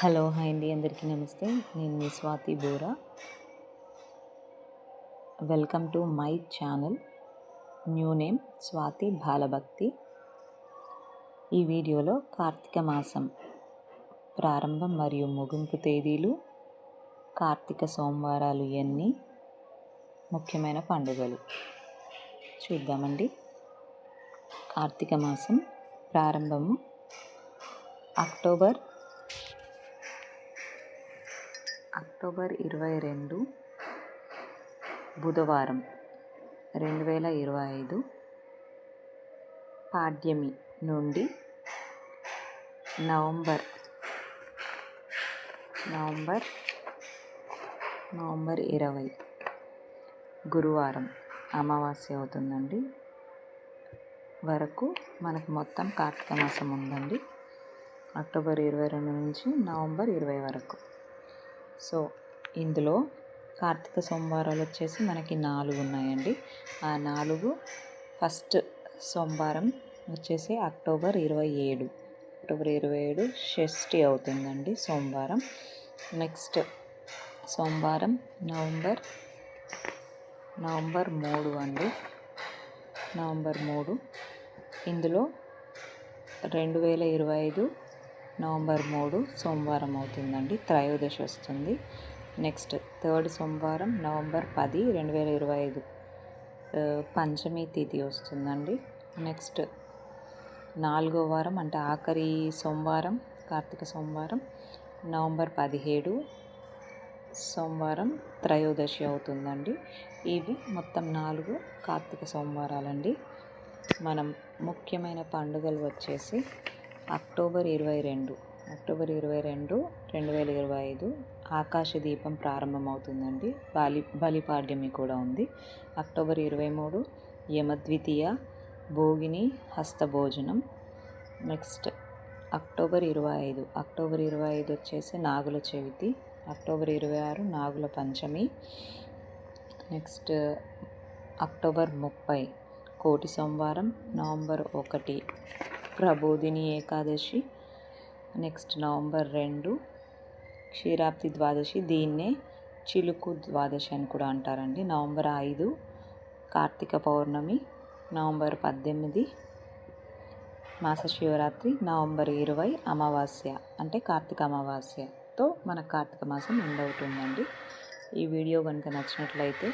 Hello hi అండి. అందరికీ నమస్తే. నేను మీ Swathi Bora. Welcome to my channel new name Swathi Balabhakti. ఈ వీడియోలో కార్తీక మాసం ప్రారంభం మరియు ముగింపు తేదీలు కార్తీక సోమవారాలు ఇవన్నీ ముఖ్యమైన పండుగలు. చూద్దామండి. కార్తీక మాసం ప్రారంభము అక్టోబర్ అక్టోబర్ ఇరవై రెండు బుధవారం రెండు వేల ఇరవై ఐదు పాడ్యమి నుండి నవంబర్ నవంబర్ నవంబర్ ఇరవై గురువారం అమావాస్య అవుతుందండి. వరకు మనకు మొత్తం కార్తీక మాసం ఉందండి. అక్టోబర్ ఇరవై రెండు నుంచి నవంబర్ ఇరవై వరకు. సో ఇందులో కార్తీక సోమవారాలు వచ్చేసి మనకి నాలుగు ఉన్నాయండి. ఆ నాలుగు ఫస్ట్ సోమవారం వచ్చేసి అక్టోబర్ ఇరవై ఏడు. అక్టోబర్ ఇరవై ఏడు షష్ఠి అవుతుందండి సోమవారం. నెక్స్ట్ సోమవారం నవంబర్ నవంబర్ మూడు అండి. నవంబర్ మూడు. ఇందులో రెండు వేల ఇరవై ఐదు నవంబర్ మూడు సోమవారం అవుతుందండి. త్రయోదశి వస్తుంది. నెక్స్ట్ థర్డ్ సోమవారం నవంబర్ పది రెండు వేల ఇరవై ఐదు. పంచమి తిథి వస్తుందండి. నెక్స్ట్ నాలుగో వారం అంటే ఆఖరి సోమవారం కార్తీక సోమవారం నవంబర్ పదిహేడు సోమవారం త్రయోదశి అవుతుందండి. ఇవి మొత్తం నాలుగు కార్తీక సోమవారాలండి. మనం ముఖ్యమైన పండుగలు వచ్చేసి అక్టోబర్ ఇరవై రెండు. అక్టోబర్ ఇరవై రెండు రెండు వేల ఇరవై ఐదు ఆకాశ దీపం ప్రారంభమవుతుందండి. బాలి బలిపాడ్యమి కూడా ఉంది. అక్టోబర్ ఇరవై మూడు యమద్వితీయ భోగిని హస్తభోజనం. నెక్స్ట్ అక్టోబర్ ఇరవై ఐదు. అక్టోబర్ ఇరవై ఐదు వచ్చేసి నాగుల చవితి. అక్టోబర్ ఇరవై ఆరు నాగుల పంచమి. నెక్స్ట్ అక్టోబర్ ముప్పై కోటి సోమవారం నవంబర్ ఒకటి. ప్రబోధిని ఏకాదశి నెక్స్ట్ నవంబర్ రెండు క్షీరాబ్ది ద్వాదశి దీన్నే చిలుకు ద్వాదశి అని కూడా అంటారండి. నవంబర్ ఐదు కార్తీక పౌర్ణమి నవంబర్ పద్దెనిమిది మాస శివరాత్రి నవంబర్ ఇరవై అమావాస్య. అంటే కార్తీక అమావాస్యతో మన కార్తీక మాసం ఎండ్ అవుతుందండి. ఈ వీడియో కనుక నచ్చినట్లయితే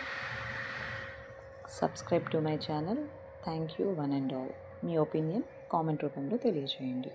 subscribe to my channel thank you one and all me opinion comment రూపంలో తెలియజేయండి.